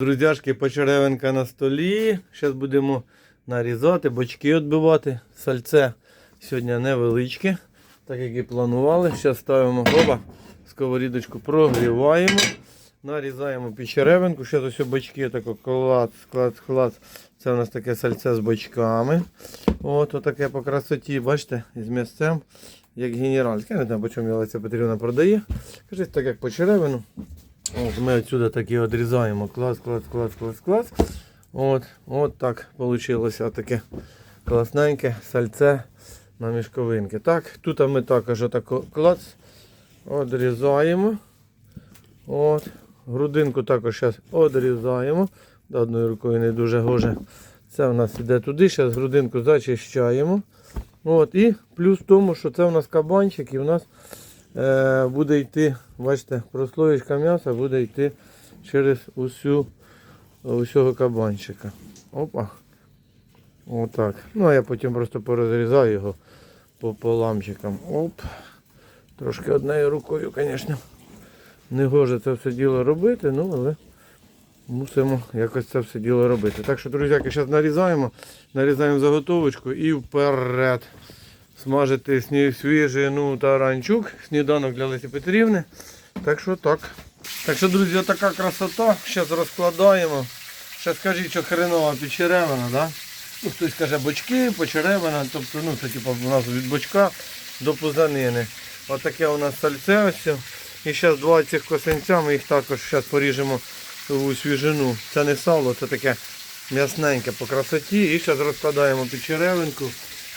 Друзяшки, почеревинка на столі. Зараз будемо нарізати, бочки відбивати. Сальце сьогодні невеличке, так як і планували. Зараз ставимо гоба, сковорідочку прогріваємо. Нарізаємо печеревинку. Зараз ось бочки тако клац, клац, клац. Це у нас таке сальце з бочками. От отаке по красоті, бачите, з місцем, як генеральське. Я не знаю, по чому Ялиця Петрівна продає. Кажуть, так як по черевину. От ми отсюда такі відрізаємо. Клас, клас, клас, клас, клас. От, так вийшло таке класненьке сальце на мішковинки. Так, тут ми також отако клац. Одрізаємо. От. Грудинку також зараз одрізаємо. Да, Одною рукою не дуже гоже. Це у нас іде туди. Зараз грудинку зачищаємо. От, і плюс в тому, що це у нас кабанчик і у нас буде йти, бачите, прослоєчка м'яса буде йти через усю, усього кабанчика. Опа. Отак. Ну а я потім просто порозрізаю його по поламчикам. Оп. Трошки однією рукою, звісно. Не гоже це все діло робити, ну але мусимо якось це все діло робити. Так що, друзяки, зараз нарізаємо, нарізаємо заготовочку і вперед. Смажити сні- свіжину таранчук, сніданок для Лесі Петрівни. Так що так. Так що, друзі, така красота. Зараз розкладаємо. Ще скажіть, що хренова печеревина, да? Ну, хтось каже бочки, почеревина, тобто, ну, це типу у нас від бочка до пузанини. Отаке у нас сальце ось. І зараз два цих косинця, ми їх також зараз поріжемо у свіжину. Це не сало, це таке м'ясненьке по красоті. І зараз розкладаємо печеревинку,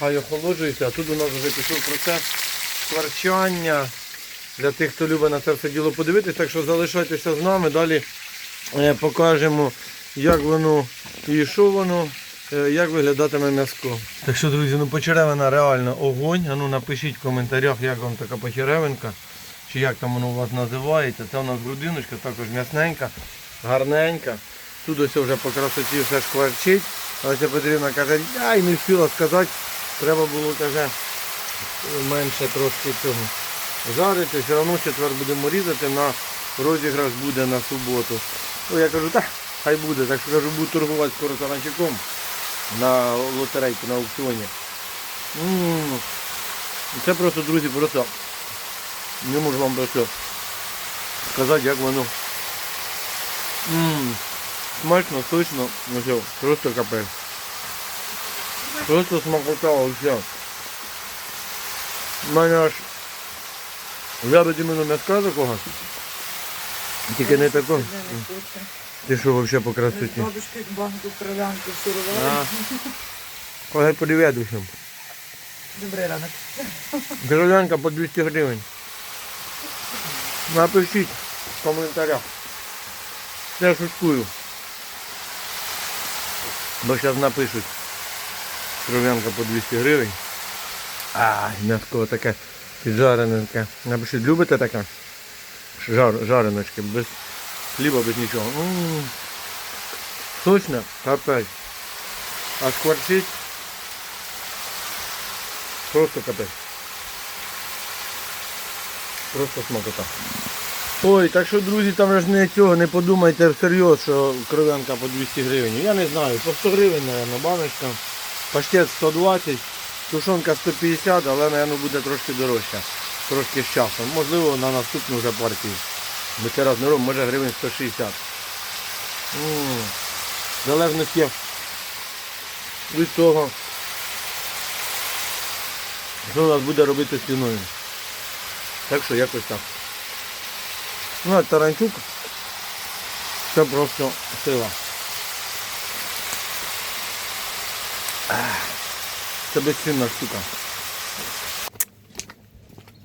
хай охолоджується. А тут у нас вже пішов процес скварчання. Для тих, хто любить на це все діло подивитись, так що залишайтеся з нами. Далі е, покажемо, як воно і що воно, е, як виглядатиме м'яско. Так що, друзі, ну почеревина реально огонь. А ну напишіть в коментарях, як вам така почеревинка, чи як там воно у вас називається. Це у нас грудиночка, також м'ясненька, гарненька. Тут ось вже по красоті все шкварчить. Ось Петрівна каже, я й не встигла сказати, треба було каже, менше трошки цього жарити. Все одно четвер будемо різати, на розіграш буде на суботу. Ну, я кажу, так, хай буде. Так що кажу, буду торгувати скоро таранчиком на лотерейку, на аукціоні. М, Це просто, друзі, просто не можу вам просто сказати, як воно. М, Смачно, сочно, ну все, просто капець. Просто смакотало все. У мене аж Взяли іменно м'яска такого. Тільки не такого. Ти що взагалі по красоті? Бабушка банку кров'янки А. сирувала. Коли подивитися. Добрий ранок. Кров'янка по 200 гривень. Напишіть в коментарях. Я шуткую. Бо зараз напишуть. Кров'янка по 200 гривень. А, м'яско таке піджарененьке. Напишіть, любите таке? Жар, жареночки, без хліба, без нічого. М, Сочно, капець. А скворчить. Просто капець. Просто смакота. Ой, так що, друзі, там ж не цього, не подумайте всерйоз, що кров'янка по 200 гривень. Я не знаю, по 100 гривень, мабуть, баночка. Паштет 120, тушонка 150, але, мабуть, буде трошки дорожча. Трошки з часом. Можливо, на наступну вже партію. Ми це раз не робимо, може гривень 160. М, В залежності від того, що у нас буде робити з ціною. Так що якось так. Ну, а таранчук це просто сила. Це безцінна штука.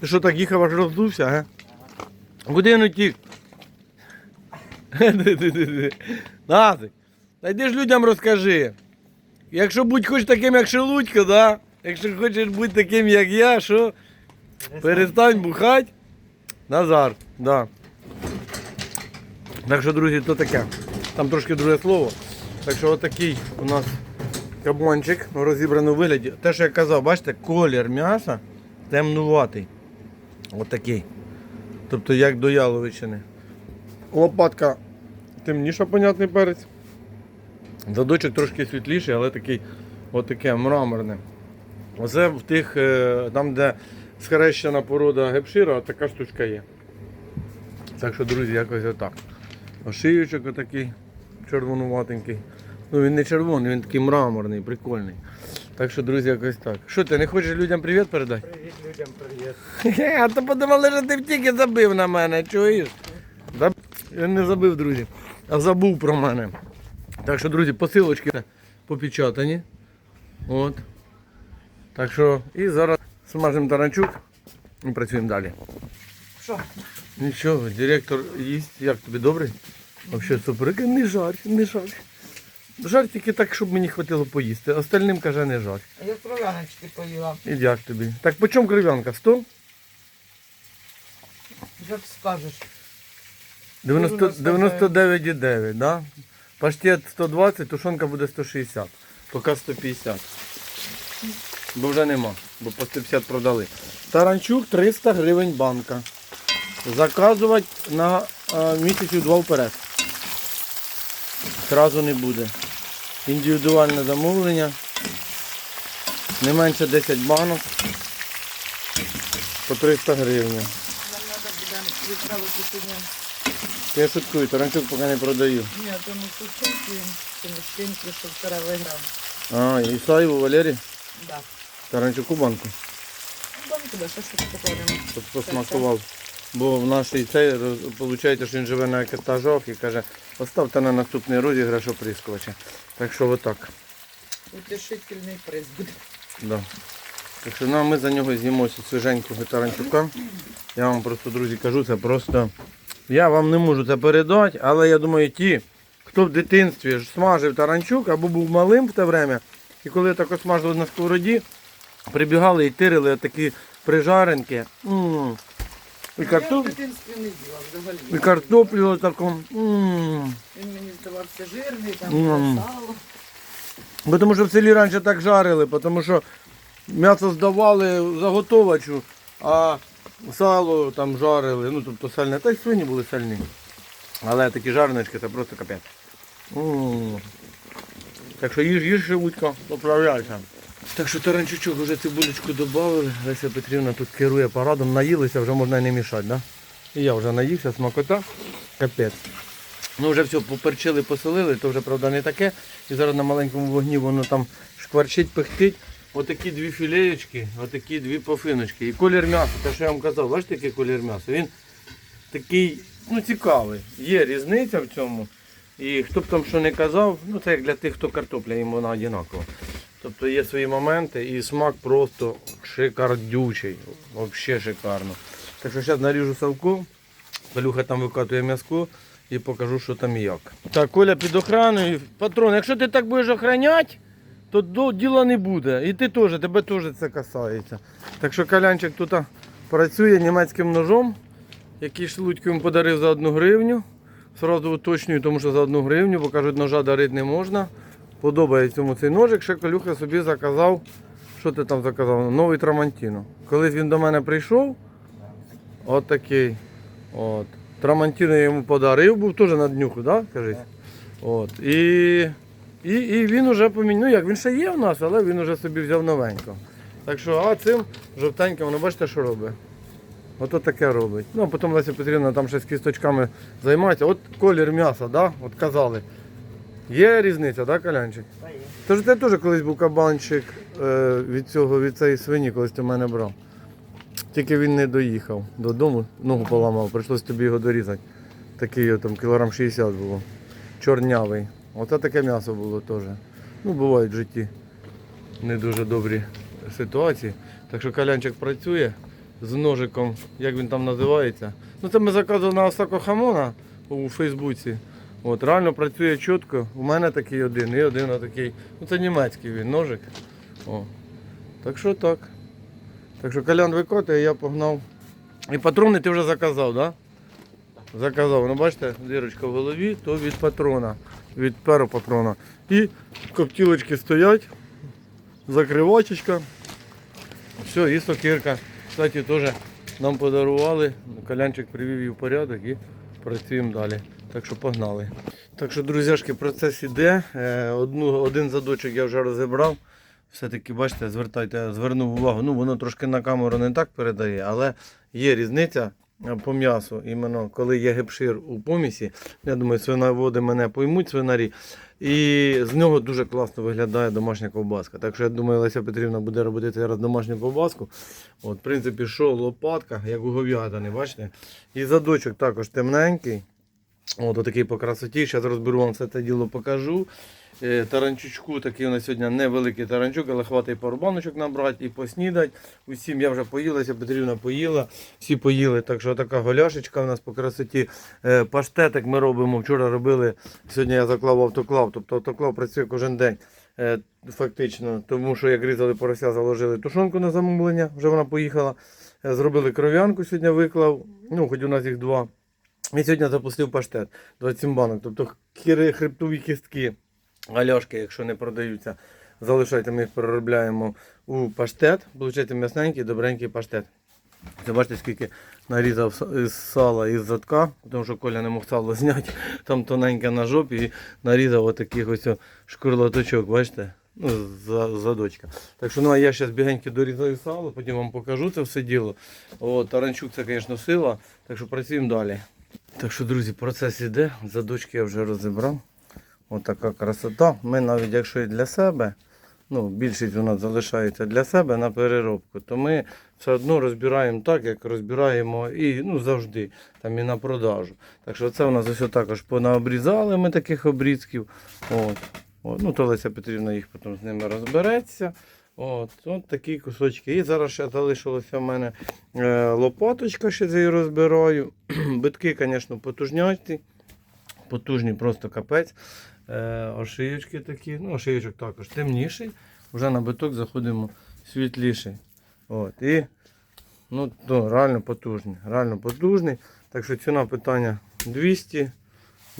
Ти що так їхав аж роздувся, га? Куди він утік? Назик, та йди ж людям розкажи. Якщо будь хоч таким, як Шелудько, да? Якщо хочеш бути таким, як я, що перестань бухати. Назар, да. Так що, друзі, то таке. Там трошки друге слово. Так що отакий у нас кабанчик у розібраному вигляді. Те, що я казав, бачите, колір м'яса темнуватий. Отакий. Тобто як до яловичини. Лопатка темніша, понятний перець. Задочок трошки світліший, але такий, от таке мраморне. Оце в тих, е, там, де схрещена порода гепшира, така штучка є. Так що, друзі, якось отак. Ошиючок отакий червонуватенький. Ну він не червоний, він такий мраморний, прикольний. Так що, друзі, якось так. Що ти не хочеш людям привіт передати? Привіт людям, привіт. А то подумали, що ти тільки забив на мене, чуєш? Да? Я не забив, друзі, а забув про мене. Так що, друзі, посилочки попечатані. От. Так що, і зараз смажемо таранчук і працюємо далі. Що? Нічого, директор їсть. Як тобі добре? Взагалі супер. Не жарь, не жарь. Жарь тільки так, щоб мені хватило поїсти. Остальним каже, не жарь. А я кров'яночки поїла. І як тобі? Так по чому кров'янка? 100? Як скажеш. 99,9, да? Паштет 120, тушонка буде 160. Поки 150. Бо вже нема, бо по 150 продали. Таранчук 300 гривень банка. Заказувати на а, місяців два вперед. Зразу не буде. Індивідуальне замовлення. Не менше 10 банок. По 300 гривень. Нам треба буде відправити сьогодні. Я шуткую, таранчук поки не продаю. Ні, тому сучинки, тому шинки, що вчора виграв. А, Ісаєву Валерій, Да. таранчуку банку, Дам тебе, що щось покладемо. посмакував. Бо в нашій цей виходить, що він живе на етажах і каже, оставте на наступний розіграш оприскувача. Так що отак. Утішительний приз буде. Да. Так що ну, ми за нього з'їмося свіженького таранчука. Я вам просто, друзі, кажу, це просто. Я вам не можу це передати, але я думаю, ті, хто в дитинстві ж смажив таранчук або був малим в те время, і коли так смажили на сковороді, прибігали і тирили такі прижаренки. М. І, Я в дитинстві не їла взагалі. і картоплю таку. М. Він мені здавався жирний, там Мм. сало. Бо тому що в селі раніше так жарили, тому що м'ясо здавали заготовачу, а сало там жарили, ну тобто сальне, та й свині були сальні. Але такі жарнички це просто капець. М. Так що їж, їж шелудько, поправляйся. Так що таранчучок вже цибулечку додали. Леся Петрівна тут керує парадом, наїлися, вже можна і не мішати, да? І я вже наївся, смакота, капець. Ну вже все, поперчили, посолили, то вже правда не таке. І зараз на маленькому вогні воно там шкварчить, пихтить. Отакі дві філеєчки, отакі дві пофиночки. І колір м'яса, те, що я вам казав, бачите, який колір м'яса? Він такий, ну цікавий. Є різниця в цьому. І хто б там що не казав, ну це як для тих, хто картопля, їм вона одинакова. Тобто є свої моменти і смак просто шикардючий. Взагалі шикарно. Так що зараз наріжу савку, Палюха там викатує м'язко і покажу, що там і як. Так, Коля під охраною. Патрон, якщо ти так будеш охраняти, то діла не буде. І ти теж, тебе теж це касається. Так що Калянчик тут працює німецьким ножом, який Шлудько йому подарив за одну гривню. Сразу уточнюю, тому що за одну гривню, бо кажуть, ножа дарити не можна. Подобається йому цей ножик. Ще Калюха собі заказав. Що ти там заказав? Новий Трамантіно. Колись він до мене прийшов, от такий. От. Трамантіно йому подарив, був теж на днюху, да? кажіть? От. І, і, і він уже поміняв. Ну як, він ще є в нас, але він уже собі взяв новенько. Так що, а цим жовтеньким, воно бачите, що робить? Ото таке робить. Ну, а потім Леся Петрівна там ще з кісточками займається. От колір м'яса, да? от казали. Є різниця, да, Калянчик? Та є. Тож ти теж колись був кабанчик е, від цього, від цієї свині, колись ти в мене брав. Тільки він не доїхав додому, ногу поламав, прийшлось тобі його дорізати. Такий там кілограм 60 було. Чорнявий. Оце таке м'ясо було теж. Ну, бувають в житті не дуже добрі ситуації. Так що калянчик працює з ножиком, як він там називається. Ну це ми заказували на Осако Хамона у Фейсбуці. От, реально працює чітко. У мене такий один і один отакий. Ну це німецький він, ножик. О. Так що так. Так що Колян викотує, я погнав. І патрони ти вже заказав? Да? Заказав. Ну бачите, дірочка в голові, то від патрона, від перопатрона. І коптілочки стоять, закривачечка. Все, і сокирка. Кстати, теж нам подарували. Колянчик привів її в порядок і працюємо далі. Так що погнали. Так що, друзяшки, процес іде. Е, Одну, один задочок я вже розібрав. Все-таки, бачите, звертайте, звернув увагу. Ну, воно трошки на камеру не так передає, але є різниця е, по м'ясу. Іменно коли є гепшир у помісі. Я думаю, свиноводи мене поймуть, свинарі. І з нього дуже класно виглядає домашня ковбаска. Так що я думаю, Леся Петрівна буде робити зараз домашню ковбаску. От, в принципі, що лопатка, як у говядини, бачите? І задочок також темненький. От отакий по красоті. Зараз розберу вам все це діло покажу. Е, Таранчучку такий у нас сьогодні невеликий таранчук, але хватить пару баночок набрати і поснідати. Усім я вже поїлася, Петрівна поїла, всі поїли. Так що така голяшечка у нас по красоті. Е, Паштетик ми робимо. Вчора робили. Сьогодні я заклав автоклав. Тобто автоклав працює кожен день. е, Фактично, тому що як різали порося, заложили тушонку на замовлення, вже вона поїхала. Зробили кров'янку сьогодні виклав. Ну, хоч у нас їх два. І сьогодні запустив паштет 27 банок. Тобто хребтові кістки, галяшки, якщо не продаються, залишайте, ми їх переробляємо у паштет. Получаєте м'ясненький, добренький паштет. Це бачите, скільки нарізав із сала із задка, тому що Коля не мог сало зняти, там тоненьке на жопі і нарізав отаких ось шкурлаточок, бачите? Ну, за- задочка. Так що ну, а я зараз бігенько дорізаю сало, потім вам покажу це все діло. О, таранчук це, звісно, сила, так що працюємо далі. Так що, друзі, процес іде. Задочки я вже розібрав. Отака красота. Ми навіть якщо і для себе, ну, більшість у нас залишається для себе на переробку, то ми все одно розбираємо так, як розбираємо і ну, завжди, там і на продажу. Так що це у нас ось також понаобрізали ми таких обрізків. От. От. Ну, то Леся Петрівна їх потім з ними розбереться. От, от такі кусочки. І зараз ще залишилося в мене е, лопаточка, ще з її розбираю. Битки, звісно, потужняті. Потужні, просто капець. Е, ошиючки такі. Ну, ошиєчок також темніший. Вже на биток заходимо світліший. От, і ну, то, реально потужний. Реально потужний. Так що ціна питання 200.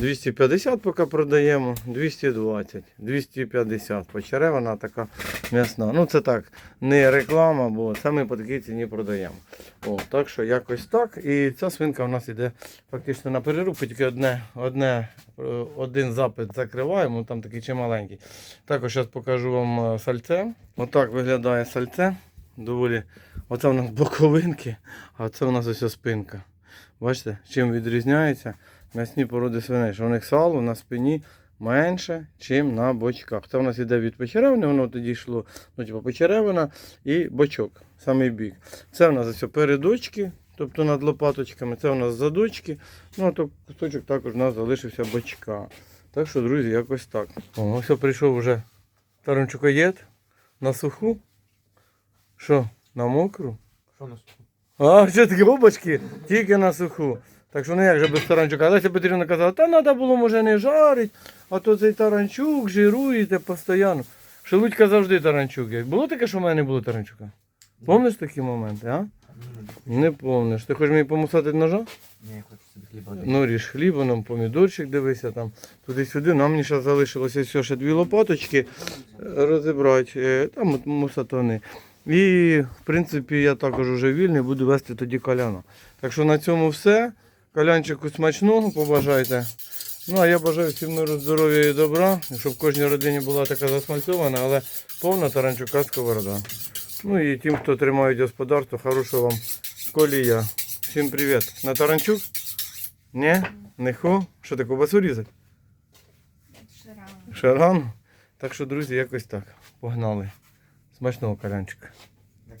250 поки продаємо, 220, 250. Почеревина така м'ясна. Ну це так, не реклама, бо це ми по такій ціні продаємо. О, так що якось так. І ця свинка у нас йде фактично на перерубку, тільки одне, одне, е, один запит закриваємо, там такий чималенький. Також зараз покажу вам е, сальце. Отак виглядає сальце. Доволі. Оце у нас боковинки, а це у нас ось спинка. Бачите, чим відрізняється м'ясні породи свиней, що у них сало на спині менше, ніж на бочках. Це у нас іде від печеревини, воно тоді йшло, ну, типу, печеревина і бочок, самий бік. Це у нас ось передочки, тобто над лопаточками, це у нас задочки. Ну, а то кусочок також у нас залишився бочка. Так що, друзі, якось так. О, ось прийшов вже таранчукоєд на суху. Що, на мокру? Що нас? А, все таки бобочки, тільки на суху. Так що ну як же без таранчука. Леся Петрівна казала, та треба було може не жарити, а то цей таранчук жируєте постійно. Шелудька завжди таранчук. є. Було таке, що в мене не було таранчука? Помниш такі моменти, а? Не помниш. Ти хочеш мені помусати ножа? Ні, я хочу собі хліба. Ну, ріж хліба, нам помідорчик дивися там. Туди-сюди. Нам мені ще залишилося все, ще дві лопаточки розібрати. Е, Там от мусатони. І, в принципі, я також вже вільний, буду вести тоді каляна. Так що на цьому все. Калянчику смачного побажайте. Ну, а я бажаю всім миру, здоров'я і добра, щоб в кожній родині була така засмальцована, але повна таранчука сковорода. Ну і тим, хто тримають господарство, хорошого вам колія. Всім привіт. На таранчук? Ні? Не хо? Що ти ковбасу різати? Шаран. Так що, друзі, якось так. Погнали. Смачного калянчика.